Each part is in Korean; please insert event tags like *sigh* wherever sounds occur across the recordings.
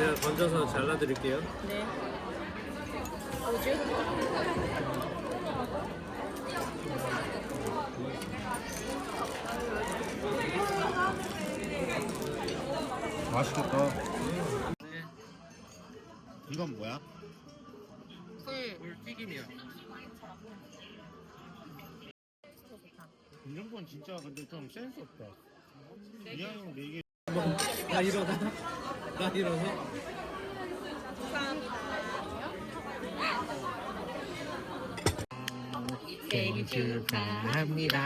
제가 건져서 잘라드릴게요. 네. 맛있겠다. 이건 뭐야? 꿀, 꿀 튀김이요. 김정권 진짜 근데 좀 센스 없다. 이왕이면 네개 나 일어나? 나 일어나? 생일 축하합니다.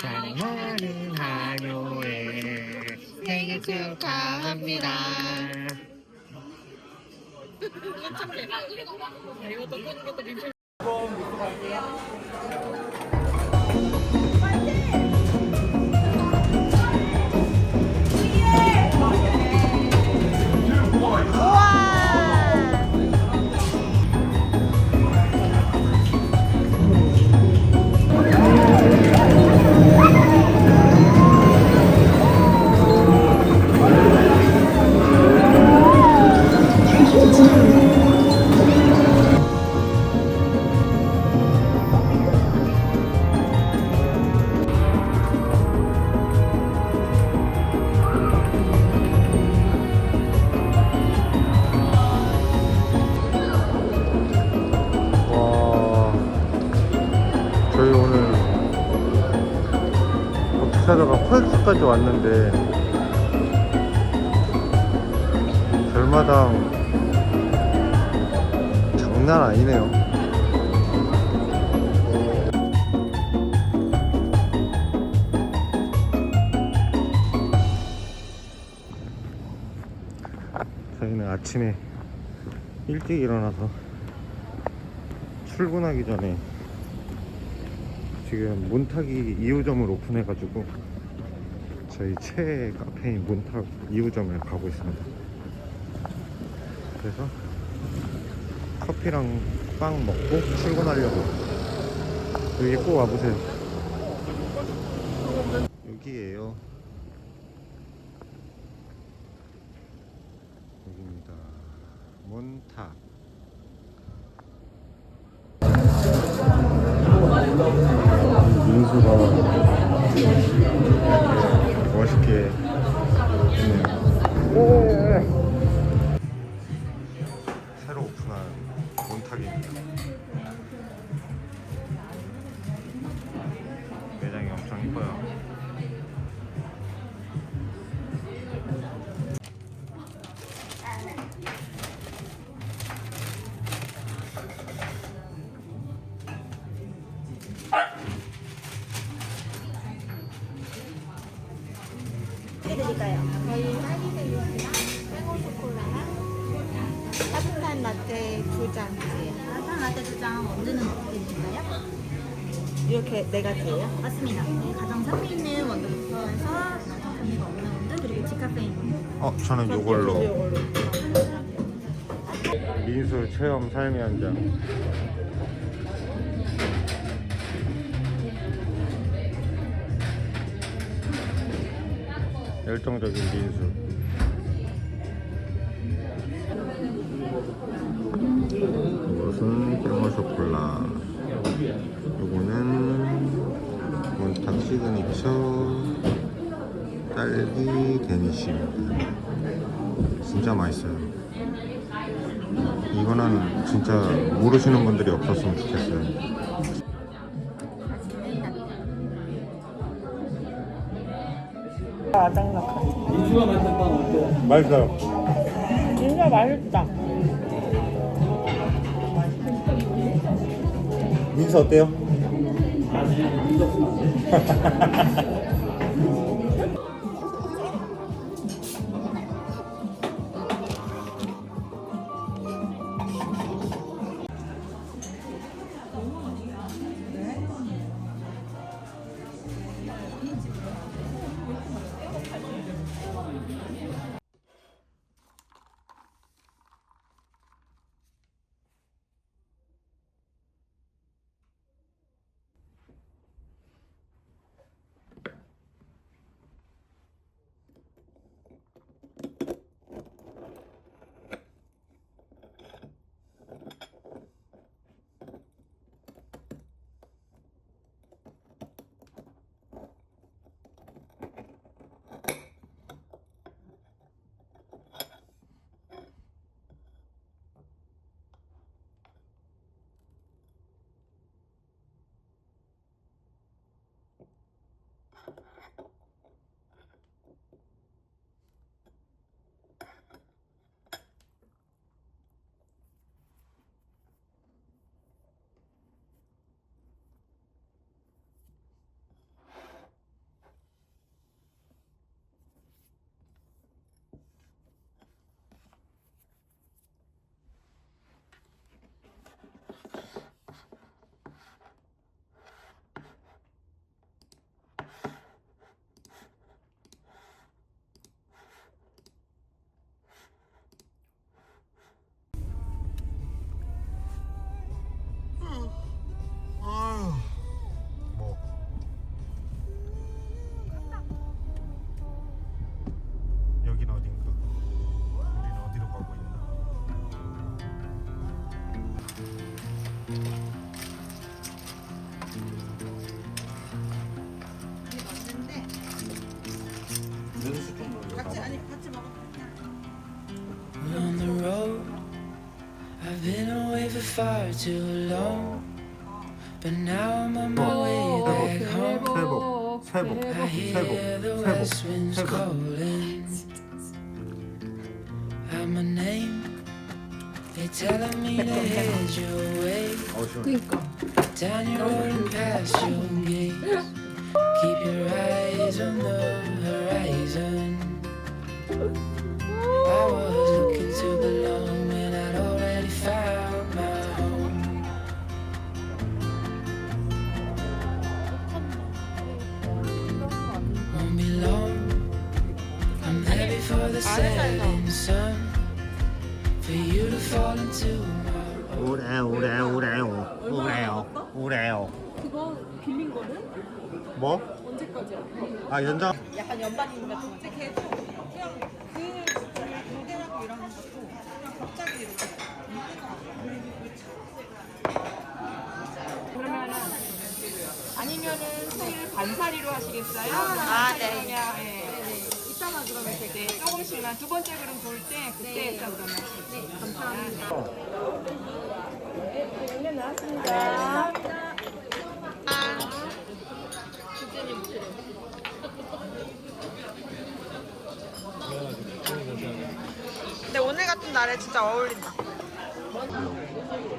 사랑하는 한효의 생일 축하합니다. 이것도 꽂는 것도 민폐. 하다가 펄스까지 왔는데 별마당 장난 아니네요. 저희는 아침에 일찍 일어나서 출근하기 전에 지금 몬타기 2호점을 오픈해가지고 저희 최애 카페인 몬탁 2호점을 가고 있습니다. 그래서 커피랑 빵 먹고 출근하려고 여기 꼭 와보세요. 여기에요. 여기입니다. 몬탁. 멋있게. 했 네 가지예요? 맞습니다. 네, 가장 산미 있는 원두부터 해서 산미가 없는 원두 그리고 디카페인. 어, 저는 요걸로. 이걸로. 민수 체험 삶의 한 장. 열정적인 민수. 이것은 크레마 쇼콜라. 요거는 몬탁 시그니처 딸기 데니쉬. 진짜 맛있어요. 이거는 진짜 모르시는 분들이 없었으면 좋겠어요. 아장nak 같아. 맛있어요. 진짜 맛있다. 민수 어때요? *laughs* *laughs* far too long. But now I'm on my way back home. 새복 새복 I hear the west winds calling out my name. They're telling me to head *laughs* your way down your road and past your gates. Keep your eyes on the horizon. I was looking to belong when I'd already found 오래 오래 오래요 오래요 오래요 그거 빌린 거는 뭐? 언제까지야? 아 연장 약간 연반인 같은 거. 근데 걔도 그냥 그 무대하고 이런 것도 그냥 갑자기 이렇게 그러면은 아니면은 토요일 반사리로 하시겠어요? 아, 네. 그냥 예. 그러면 네, 조금씩만 두 번째 그림 볼 때 그때 했다 그러면 네, 감사합니다. 근데 오늘 같은 날에 진짜 어울린다.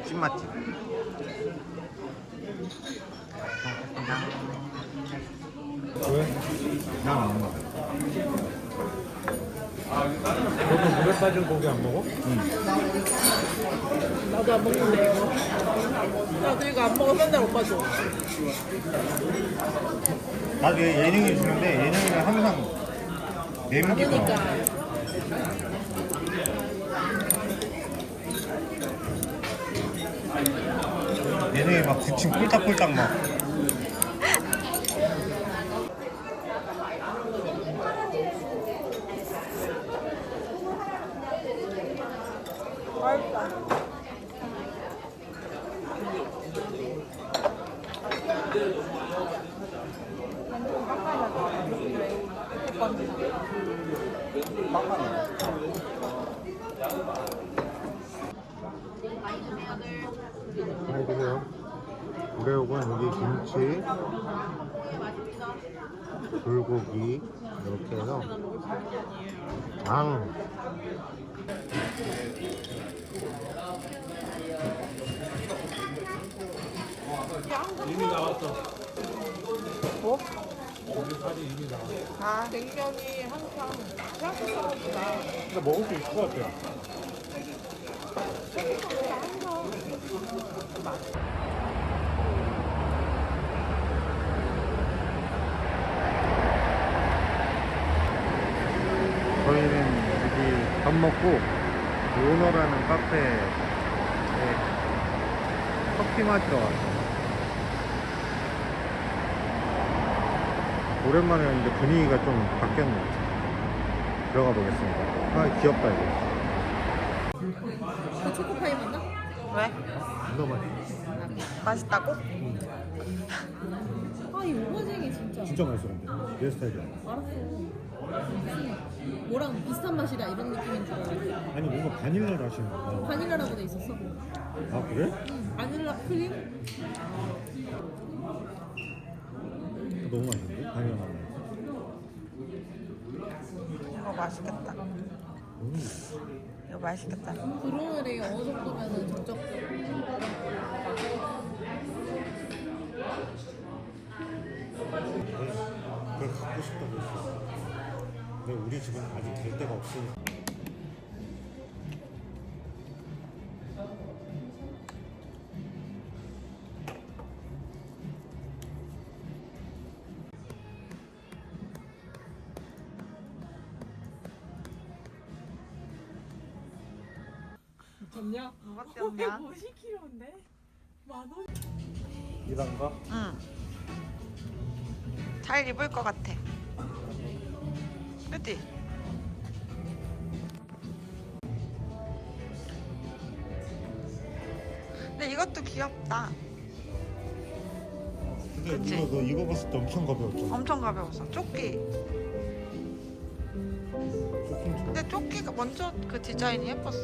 찐맛집 왜? 난안 먹어 너도 물에 빠진 고기 안 먹어? 나도 안 먹는데 이거. 나도 이거 안 먹어 맨날 오빠 줘. 나도 얘 예능이 주는데 예능이는 항상 내문기더라고 그러니까 예능이 막 부침 꼴딱꼴딱 막 많이 드세요. 우레옥은 여기 김치 불고기 이렇게 해서 장 이미 나왔어. 뭐? 우리 사진 이미 나왔어. 아, 냉면이 항상 생각보다 근데 먹을 수 있을 것 같아요 저희는 여기 밥 먹고 요너라는 카페에 커피 마시러 왔어요. 오랜만에 왔는데 분위기가 좀 바뀌었네요. 들어가 보겠습니다. 아, 귀엽다, 이거. 그 초코파이 맞나? 왜? 이거 맛있어. 맛있다고? 아이 오버쟁이 진짜 진짜 맛있어, 근데. 내 스타일이야. 알았어. 뭐랑 비슷한 맛이다 이런 느낌인 줄 알았는데 아니, 뭔가 바닐라를 하시는 거야. 바닐라라고 돼 있었어. 아, 그래? 응, 바닐라 크림? 너무 맛있는데? 맛. 이거 맛있겠다. 이거 맛있겠다. 브로넬이 어느 정도면은 적적해. 그걸 갖고 싶다고 했어. 근데 우리 집은 아직 될 데가 없으니까. 입을 것 같아. 그치? 근데 이것도 귀엽다. 근데 그치? 이거 너 이거 봤을 때 엄청 가벼웠잖아. 엄청 가벼웠어. 조끼. 조금 좋아. 근데 조끼가 먼저 그 디자인이 예뻤어.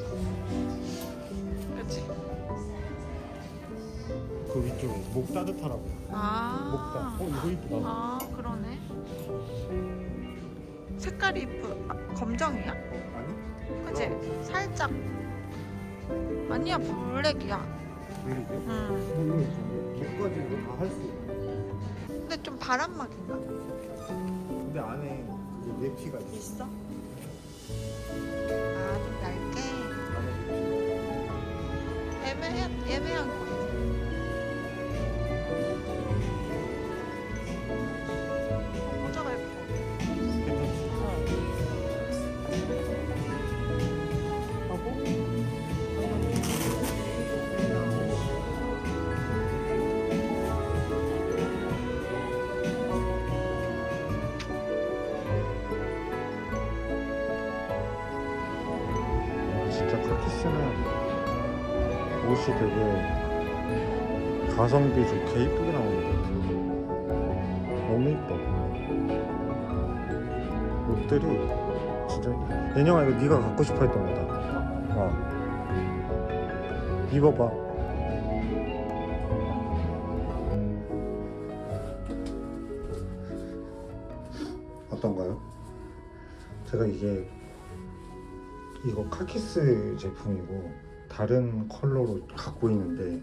그치? 그 위쪽에 목 따뜻하라고. 목. 아. 어 이거 이쁘다. 아. 색깔이 이쁘. 아, 검정이야? 아니? 그치? 살짝. 아니야, 블랙이야. 왜 이게? 음. 목까지 이거 다 할 수 있어. 근데 좀 바람막인가? 근데 안에 그 내피가 있어. 있어? 아, 좀 얇게. 애매한, 애매한 거예 키스는 옷이 되게 가성비 좋게 이쁘게 나오는 것 같아. 너무 이뻐. 옷들이 진짜 예영아 이거 네가 갖고 싶어 했던 거다. 어. 입어봐. 어떤가요? 제가 이게 이거 카키스 제품이고 다른 컬러로 갖고 있는데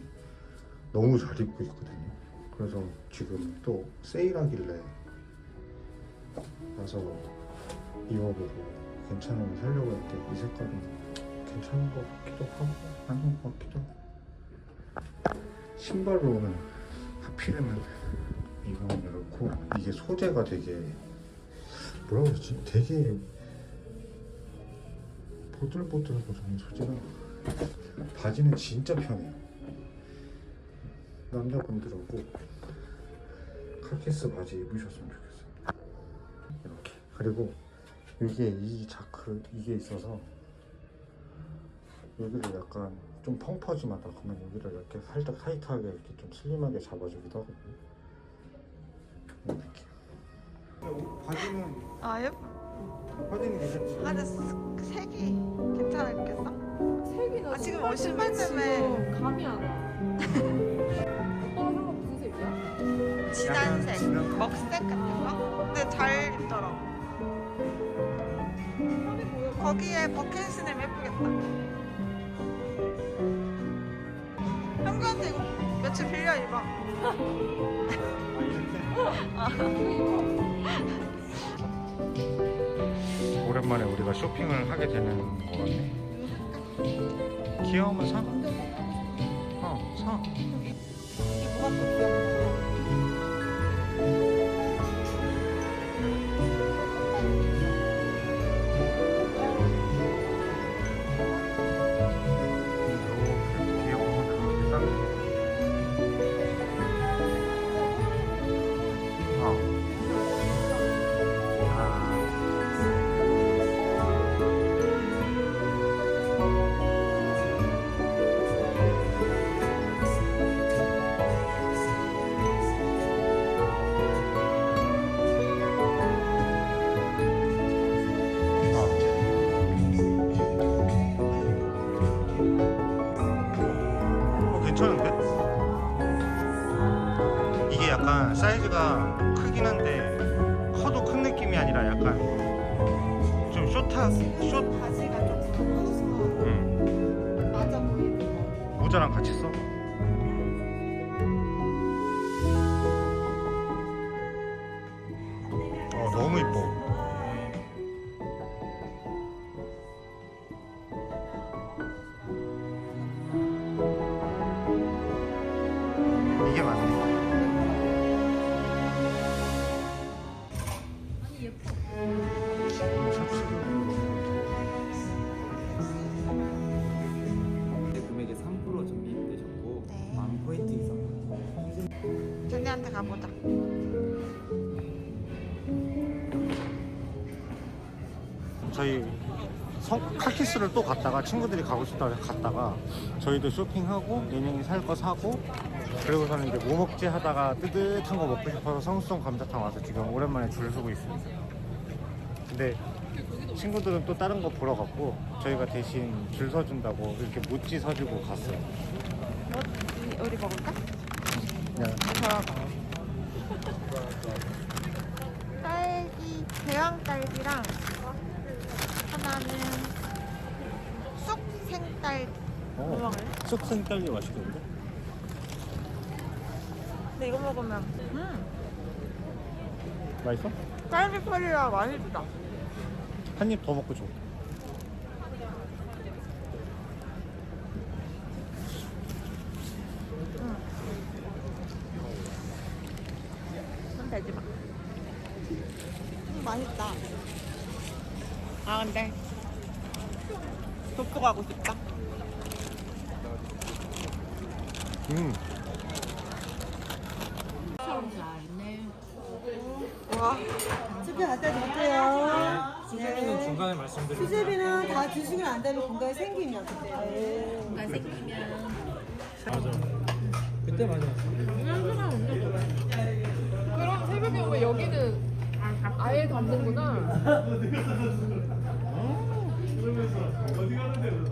너무 잘 입고 있거든요. 그래서 지금 또 세일하길래 와서 입어보고 괜찮으면 살려고 했는데 이 색깔이 괜찮은 것 같기도 하고 아닌 것 같기도 하고 신발로는 하필이면 이거는 이렇고 이게 소재가 되게 뭐라고 그러지? 되게 보들보들하고 소재가 바지는 진짜 편해요. 남자분들은 꼭 카키스 바지 입으셨으면 좋겠어요. 이렇게. 그리고 이게 이 자크 이게 있어서 여기를 약간 좀 펑퍼짐하다 그러면 여기를 이렇게 살짝 타이트하게 이렇게 좀 슬림하게 잡아주기도 하거든요 이렇게. 바지는 아, 예 괜찮지? 아, 근데 스- 색이 괜찮겠어? 색이 나 아, 지금 어, 신발 때문에. 감이 안 와. 오빠랑 상관 무슨 색이야? 진한색. 진한- 먹색 같은 거? 근데 잘 입더라고. 거기에 버킷스님 예쁘겠다. 형규한테 이거 며칠 빌려 입어. *laughs* 오랜만에 우리가 쇼핑을 하게 되는 거 같네. 귀여우면 사. 어, 사. 성- 카키스를 또 갔다가 친구들이 가고 싶다고 해서 갔다가 저희도 쇼핑하고 예능이 살 거 사고 그리고서는 이제 뭐 먹지 하다가 뜨뜻한 거 먹고 싶어서 성수동 감자탕 와서 지금 오랜만에 줄 서고 있습니다. 근데 친구들은 또 다른 거 보러 갔고 저희가 대신 줄 서준다고 이렇게 모찌 서주고 갔어요. 어디 먹을까? 그냥 딸기 대왕 딸기랑 하나는 쑥 생딸기. 어, 쑥생 딸기 맛있겠는데? 근데 이거 먹으면 음 맛있어? 딸기 펄이라 맛있다. 한 입 더 먹고 줘. 손 대지 마. 음, 맛있다. 아 근데 독도 가고 싶다. 음. 와. 수제 갖다 드릴게요. 수제비는 중간에 말씀드리고 수제비는 다 드시면 안 되면 건강에 생기면 그때. 맞아 그때 많이 왔어 그럼 새벽에 오면 여기는 아예 닫는구나.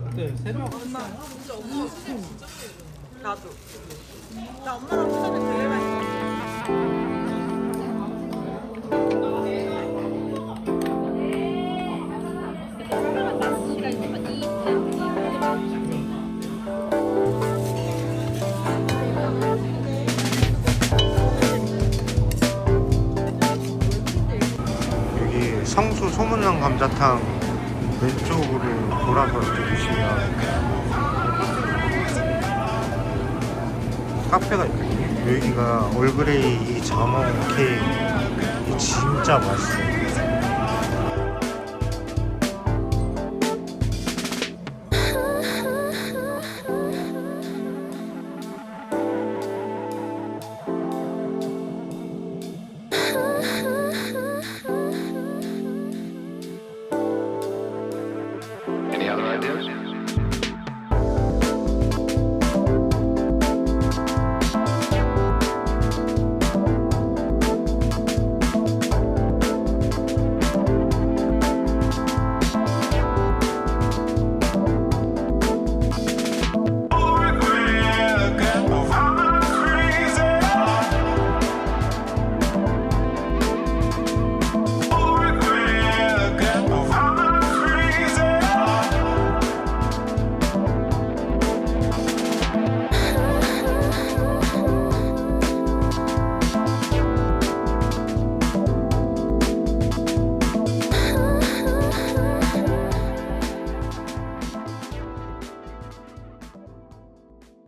그때 새벽 나도. 나 엄마랑 수제비 제일 맛있어. 여기 성수 소문난 감자탕 왼쪽으로 돌아서 이렇게 보시면 카페가 있거든요. 여기가 올그레이 이 자몽 케이크 이 진짜 맛있어요.